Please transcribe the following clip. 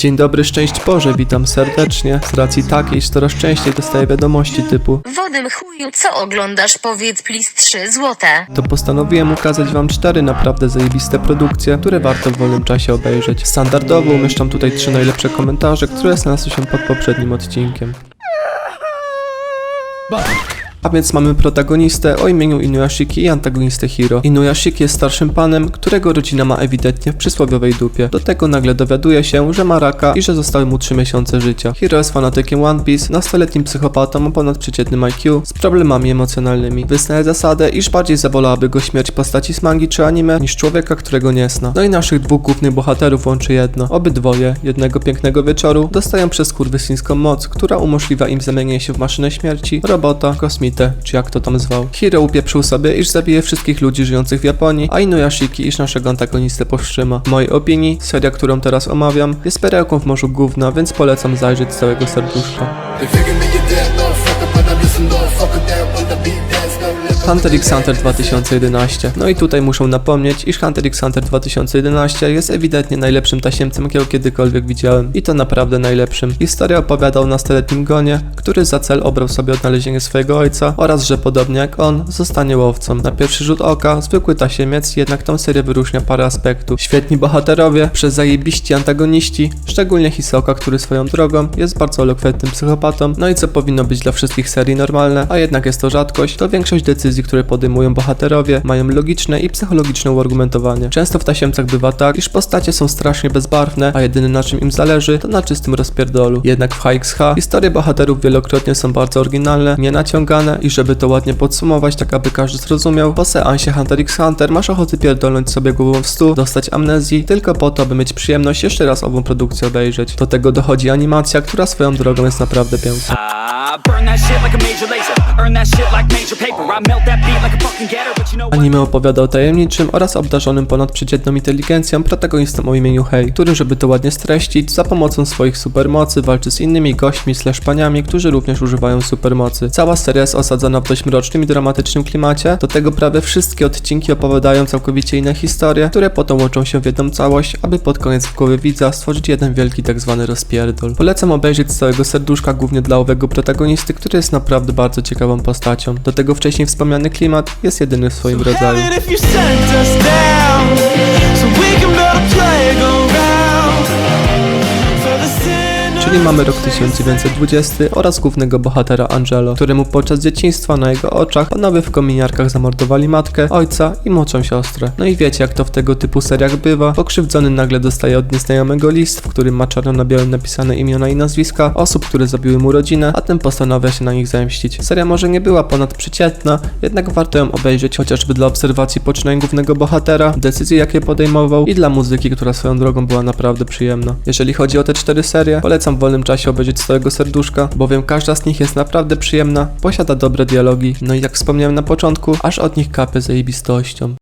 Dzień dobry, szczęść Boże, witam serdecznie. Z racji takiej, że coraz częściej dostaję wiadomości typu Wodym chuju, co oglądasz? Powiedz plis 3 złote. to postanowiłem ukazać wam cztery naprawdę zajebiste produkcje, które warto w wolnym czasie obejrzeć. Standardowo umieszczam tutaj trzy najlepsze komentarze, które znalazły się pod poprzednim odcinkiem. A więc mamy protagonistę o imieniu Inuyashiki i antagonistę Hiro. Inuyashiki jest starszym panem, którego rodzina ma ewidentnie w przysłowiowej dupie. Do tego nagle dowiaduje się, że ma raka i że zostały mu 3 miesiące życia. Hiro jest fanatykiem One Piece, nastoletnim psychopatą o ponadprzeciętnym IQ z problemami emocjonalnymi. Wyznaje zasadę, iż bardziej zawolałaby go śmierć postaci z mangi czy anime, niż człowieka, którego nie zna. No i naszych dwóch głównych bohaterów łączy jedno. Obydwoje, jednego pięknego wieczoru, dostają przez kurwysyńską moc, która umożliwia im zamienienie się w maszynę śmierci, robota, kosmitę, czy jak to tam zwał. Hiro upieprzył sobie, iż zabije wszystkich ludzi żyjących w Japonii, a Inuyashiki, iż naszego antagonistę powstrzyma. W mojej opinii, seria, którą teraz omawiam, jest perełką w morzu gówna, więc polecam zajrzeć z całego serduszka. Hunter x Hunter 2011. No i tutaj muszę napomnieć, iż Hunter x Hunter 2011 jest ewidentnie najlepszym tasiemcem, jakiego kiedykolwiek widziałem. I to naprawdę najlepszym. Historia opowiada o nastoletnim Gonie, który za cel obrał sobie odnalezienie swojego ojca oraz, że podobnie jak on, zostanie łowcą. Na pierwszy rzut oka zwykły tasiemiec, jednak tą serię wyróżnia parę aspektów. Świetni bohaterowie, przez zajebiści antagoniści, szczególnie Hisoka, który swoją drogą jest bardzo elokwentnym psychopatą, no i co powinno być dla wszystkich serii normalne, a jednak jest to rzadkość, to większość decyzji, które podejmują bohaterowie, mają logiczne i psychologiczne uargumentowanie. Często w tasiemcach bywa tak, iż postacie są strasznie bezbarwne, a jedyne na czym im zależy, to na czystym rozpierdolu. Jednak w HXH historie bohaterów wielokrotnie są bardzo oryginalne, nienaciągane i żeby to ładnie podsumować, tak aby każdy zrozumiał, po seansie Hunter x Hunter masz ochoty pierdolnąć sobie głową w stół, dostać amnezji, tylko po to, aby mieć przyjemność jeszcze raz ową produkcję obejrzeć. Do tego dochodzi animacja, która swoją drogą jest naprawdę piękna. Burn that shit like a major laser. Earn that shit like major paper. I melt that beat like a fucking getter. Anime opowiada o tajemniczym oraz obdarzonym ponadprzeciętną inteligencją protagonistą o imieniu Hei, który, żeby to ładnie streścić, za pomocą swoich supermocy walczy z innymi gośćmi slash paniami, którzy również używają supermocy. Cała seria jest osadzona w dość mrocznym i dramatycznym klimacie, do tego prawie wszystkie odcinki opowiadają całkowicie inne historie, które potem łączą się w jedną całość, aby pod koniec w głowie widza stworzyć jeden wielki tak zwany rozpierdol. Polecam obejrzeć z całego serduszka głównie dla owego protagonisty, który jest naprawdę bardzo ciekawą postacią. Do tego wcześniej wspomniany klimat jest jedyny w swoim rodzaju. Mamy rok 1920 oraz głównego bohatera Angelo, któremu podczas dzieciństwa na jego oczach panowie w kominiarkach zamordowali matkę, ojca i młodszą siostrę. No i wiecie jak to w tego typu seriach bywa, pokrzywdzony nagle dostaje od nieznajomego list, w którym ma czarno na białym napisane imiona i nazwiska osób, które zabiły mu rodzinę, a ten postanawia się na nich zemścić. Seria może nie była ponadprzeciętna, jednak warto ją obejrzeć chociażby dla obserwacji poczynań głównego bohatera, decyzji jakie podejmował i dla muzyki, która swoją drogą była naprawdę przyjemna. Jeżeli chodzi o te cztery serie, polecam wolnym czasie obejrzeć całego serduszka, bowiem każda z nich jest naprawdę przyjemna, posiada dobre dialogi, no i jak wspomniałem na początku, aż od nich kapie zajebistością.